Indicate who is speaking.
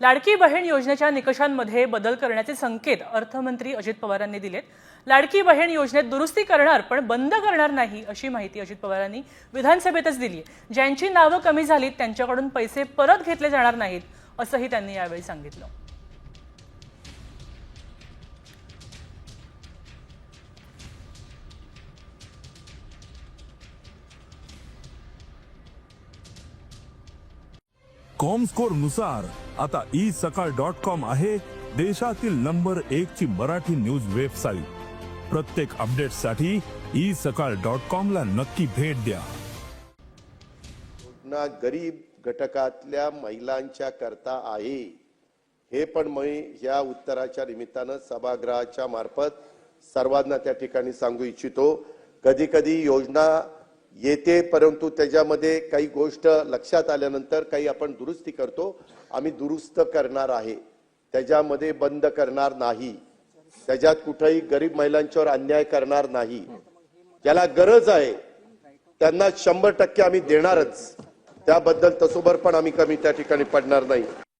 Speaker 1: लाडकी बहीण योजनेच्या निकषांमध्ये बदल करण्याचे संकेत अर्थमंत्री अजित पवारांनी दिलेत. लाडकी बहीण योजनेत दुरुस्ती करणार पण बंद करणार नाही अशी माहिती अजित पवारांनी विधानसभेतच दिली ज्यांची नावं कमी झालीत त्यांच्याकडून पैसे परत घेतले जाणार नाहीत असंही त्यांनी यावेळी सांगितलं.
Speaker 2: कॉमस्कोरनुसार आता ई सकाळ डॉट कॉम आहे देशातील नंबर एक ची मराठी न्यूज वेबसाईट प्रत्येक अपडेटसाठी ई सकाळ डॉट कॉम ला नक्की भेट द्या.
Speaker 3: योजना गरीब घटकातल्या महिलांच्या करता आहे. हे पण मी या उत्तराच्या निमित्तानं सभागृहाच्या मार्फत सर्वांना त्या ठिकाणी सांगू इच्छितो. कधी कधी योजना येते परंतु त्याच्यामध्ये काही गोष्ट लक्षात आल्यानंतर काही आपण दुरुस्ती करतो. आम्ही दुरुस्त करणार आहे. त्याच्यामध्ये बंद करणार नाही. त्याच्यात कुठेही गरीब महिलांच्यावर अन्याय करणार नाही. ज्याला गरज आहे त्यांना शंभर टक्के आम्ही देणारच. त्याबद्दल तसोबर पण आम्ही कमी त्या ठिकाणी पडणार नाही.